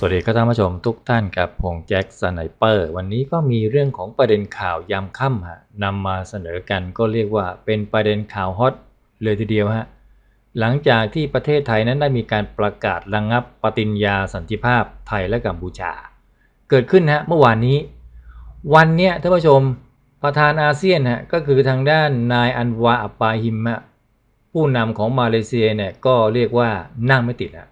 สวัสดีครับท่านผู้ชมทุกท่านกับผมแจ็คสไนเปอร์วันนี้ก็มีเรื่องของประเด็นข่าวยามค่ำฮะนำมาเสนอกันก็เรียกว่าเป็นประเด็นข่าวฮอตเลยทีเดียวฮะหลังจากที่ประเทศไทยนั้นได้มีการประกาศระงงับปฏิญญาสันติภาพไทยและกัมพูชา เกิดขึ้นฮะเมื่อวานนี้ วันเนี้ยท่านผู้ชมประธานอาเซียนฮะก็คือทางด้านนายอันวาอัปปาฮิมฮะผู้นำของมาเลเซียเนี่ยก็เรียกว่านั่งไม่ติดฮะ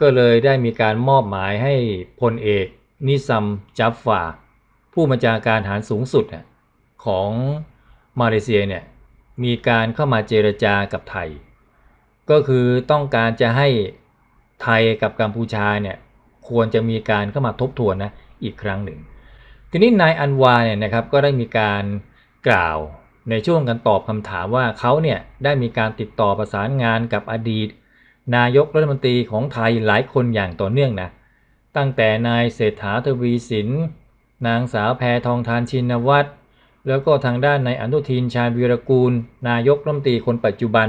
ก็เลยได้มีการมอบหมายให้พลเอกนิซัมจัฟฟาผู้บัญชาการฐานสูงสุดของมาเลเซียเนี่ยมีการเข้ามาเจรจากับไทย ก็คือต้องการจะให้ไทยกับกัมพูชาเนี่ยควรจะมีการเข้ามาทบทวนนะอีกครั้งหนึ่ง ทีนี้นายอันวาเนี่ยนะครับก็ได้มีการกล่าวในช่วงการตอบคำถามว่าเขาเนี่ยได้มีการติดต่อประสานงานกับอดีต นายกรัฐมนตรีของไทยหลายคนอย่างต่อเนื่องนะ ตั้งแต่นายเศรษฐาทวีสิน นางสาวแพทองทานชินวัตร แล้วก็ทางด้านนายอนุทินชาญวีรกูล นายกรัฐมนตรีคนปัจจุบัน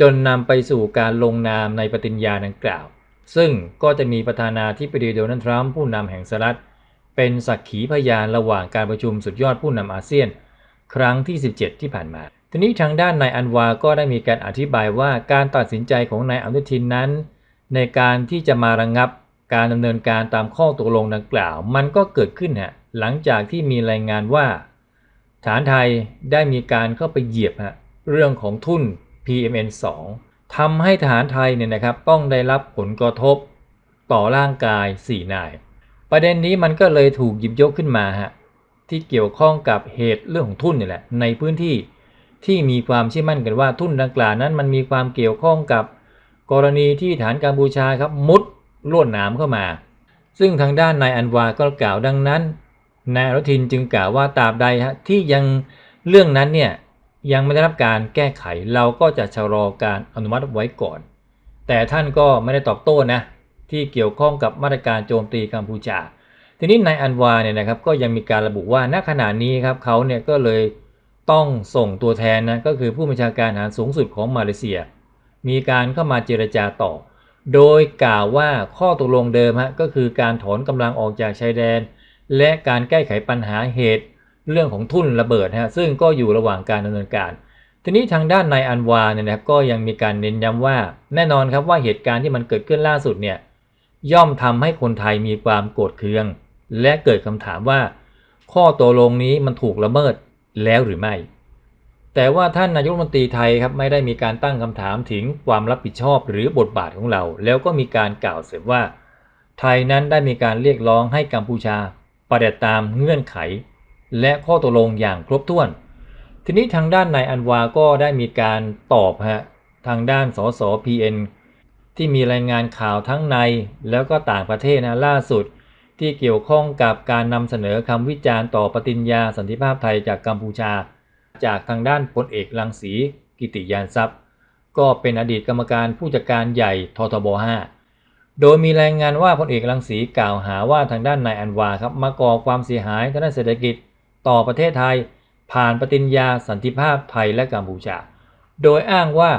จนนำไปสู่การลงนามในปฏิญญาดังกล่าว ซึ่งก็จะมีประธานาธิบดีโดนัลด์ทรัมป์ผู้นำแห่งสหรัฐ เป็นสักขีพยานระหว่างการประชุมสุดยอดผู้นำอาเซียน ครั้งที่ 17 ที่ผ่านมา ทีนี้ทางด้านนายอันวาก็ได้มีการอธิบายว่าการตัดสินใจของนายอนุทินนั้น ในการที่จะมาระงงับการดำเนินการตามข้อตกลงดังกล่าว มันก็เกิดขึ้นฮะหลังจากที่มีรายงานว่า ฐานไทยได้มีการเข้าไปเหยียบฮะเรื่องของทุน PMN 2ทำให้ฐานไทยเนี่ยนะครับต้องได้รับผลกระทบต่อร่างกาย 4 นาย ประเด็นนี้มันก็เลยถูกหยิบยกขึ้นมาฮะที่เกี่ยวข้องกับเหตุเรื่องของทุนนี่แหละในพื้นที่ ที่มีความเชื่อมั่นกันว่าทุนดังกล่าวนั้นมันมีความเกี่ยวข้องกับกรณีที่ฐานกัมพูชาครับมุดลวดหนามเข้ามา ซึ่งทางด้านนายอันวาก็กล่าวดังนั้นนายอนุทินจึงกล่าวว่าตราบใดฮะที่ยังเรื่องนั้นเนี่ยยังไม่ได้รับการแก้ไขเราก็จะชะลอการอนุมัติไว้ก่อน แต่ท่านก็ไม่ได้ตอบโต้นะที่เกี่ยวข้องกับมาตรการโจมตีกัมพูชา ทีนี้นายอันวาเนี่ยนะครับก็ยังมีการระบุว่าณขณะนี้ครับเขาเนี่ยก็เลย ต้องส่งตัวแทนนะก็คือผู้บัญชาการทหารสูงสุดของมาเลเซีย มีการเข้ามาเจรจาต่อ โดยกล่าวว่าข้อตกลงเดิมฮะก็คือการถอนกำลังออกจากชายแดน และการแก้ไขปัญหาเหตุเรื่องของทุ่นระเบิดฮะซึ่งก็อยู่ระหว่างการดำเนินการ ทีนี้ทางด้านนายอันวาเนี่ยนะครับก็ยังมีการเน้นย้ำว่า แน่นอนครับว่าเหตุการณ์ที่มันเกิดขึ้นล่าสุดเนี่ยย่อมทำให้คนไทยมีความโกรธเคือง และเกิดคำถามว่า ข้อตกลงนี้มันถูกละเมิด แล้วหรือไม่ แต่ว่าท่านนายกรัฐมนตรีไทยครับไม่ได้มีการตั้งคำถามถึงความรับผิดชอบหรือบทบาทของเรา แล้วก็มีการกล่าวเสริมว่า ไทยนั้นได้มีการเรียกร้องให้กัมพูชาปฏิบัติตามเงื่อนไข และข้อตกลงอย่างครบถ้วน ทีนี้ทางด้านนายอันวาก็ได้มีการตอบฮะทางด้านสสพีเอ็นที่มีรายงานข่าวทั้งในแล้วก็ต่างประเทศนะล่าสุด ที่เกี่ยวข้องกับการนำเสนอคำวิจารณ์ต่อปฏิญญาสันติภาพไทยจากกัมพูชา จากทางด้านพลเอกรังสีกิติยานทรัพย์ ก็เป็นอดีตกรรมการผู้จัดการใหญ่ททบ 5 โดยมีรายงานว่าพลเอกรังสีกล่าวหาว่าทางด้านนายอันวาครับมาก่อความเสียหายทางด้านเศรษฐกิจต่อประเทศไทย ผ่านปฏิญญาสันติภาพไทยและกัมพูชา โดยอ้างว่า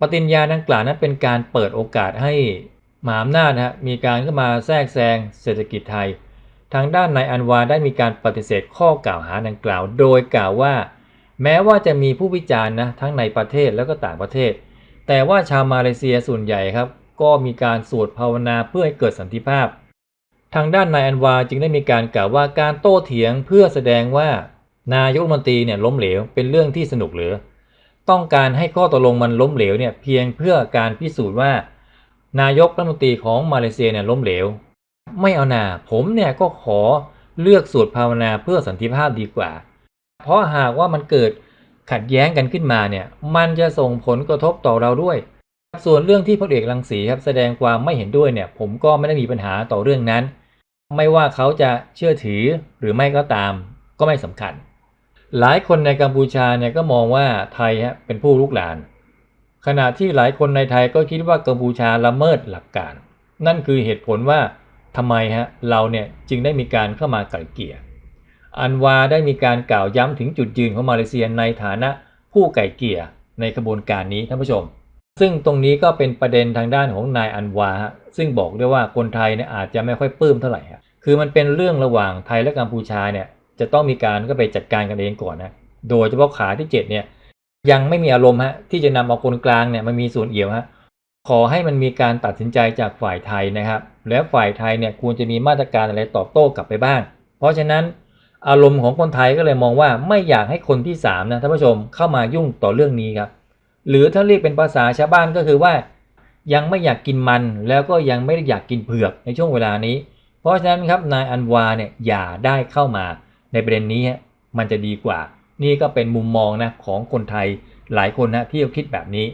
ปฏิญญาดังกล่าวนั้นเป็นการเปิดโอกาสให้ มหาอำนาจนะฮะมีการเข้ามาแทรกแซงเศรษฐกิจไทย ทางด้านนายอันวาได้มีการปฏิเสธข้อกล่าวหาดังกล่าว โดยกล่าวว่า แม้ว่าจะมีผู้วิจารณ์นะทั้งในประเทศแล้วก็ต่างประเทศ แต่ว่าชาวมาเลเซียส่วนใหญ่ครับ ก็มีการสวดภาวนาเพื่อให้เกิดสันติภาพ ทางด้านนายอันวาจึงได้มีการกล่าวว่าการโต้เถียงเพื่อแสดงว่า นายกรัฐมนตรีเนี่ยล้มเหลวเป็นเรื่องที่สนุกหรือ ต้องการให้ข้อตกลงมันล้มเหลวเนี่ยเพียงเพื่อการพิสูจน์ว่า นายกรัฐมนตรีของมาเลเซียเนี่ยล้มเหลว ไม่เอานาผมเนี่ยก็ขอเลือกสวดภาวนาเพื่อสันติภาพดีกว่า เพราะหากว่ามันเกิดขัดแย้งกันขึ้นมาเนี่ยมันจะส่งผลกระทบต่อเราด้วย ส่วนเรื่องที่พลเอกรังสีครับแสดงความไม่เห็นด้วยเนี่ยผมก็ไม่ได้มีปัญหาต่อเรื่องนั้น ไม่ว่าเขาจะเชื่อถือหรือไม่ก็ตามก็ไม่สำคัญ หลายคนในกัมพูชาเนี่ยก็มองว่าไทยฮะเป็นผู้ลุกลาน ขณะที่หลายคนในไทยก็คิดว่ากัมพูชาละเมิดหลักการ นั่นคือเหตุผลว่าทำไมฮะเราเนี่ยจึงได้มีการเข้ามาไกล่เกลี่ย อันวาได้มีการกล่าวย้ำถึงจุดยืนของมาเลเซียในฐานะผู้ไก่เกลี่ยในกระบวนการนี้ท่านผู้ชม ซึ่งตรงนี้ก็เป็นประเด็นทางด้านของนายอันวาฮะซึ่งบอกด้วยว่าคนไทยเนี่ยอาจจะไม่ค่อยปลื้มเท่าไหร่ครับคือมันเป็นเรื่องระหว่างไทยและกัมพูชาเนี่ยจะต้องมีการก็ไปจัดการกันเองก่อนนะ โดยเฉพาะขาที่เจ็ดเนี่ย ยังไม่มีอารมณ์ฮะที่จะนำเอาคนกลางเนี่ยมันมีส่วนเอี่ยวฮะขอให้มันมีการตัดสินใจจากฝ่ายไทยนะครับ แล้วฝ่ายไทยเนี่ยควรจะมีมาตรการอะไรตอบโต้กลับไปบ้าง เพราะฉะนั้นอารมณ์ของคนไทยก็เลยมองว่าไม่อยากให้คนที่สามนะท่านผู้ชมเข้ามายุ่งต่อเรื่องนี้ครับ หรือถ้าเรียกเป็นภาษาชาวบ้านก็คือว่า ยังไม่อยากกินมันแล้วก็ยังไม่ได้อยากกินเผือกในช่วงเวลานี้ เพราะฉะนั้นครับนายอันวาเนี่ยอย่าได้เข้ามาในประเด็นนี้ฮะมันจะดีกว่า นี่ก็เป็นมุมมองนะของคนไทยหลายคนนะที่คิดแบบนี้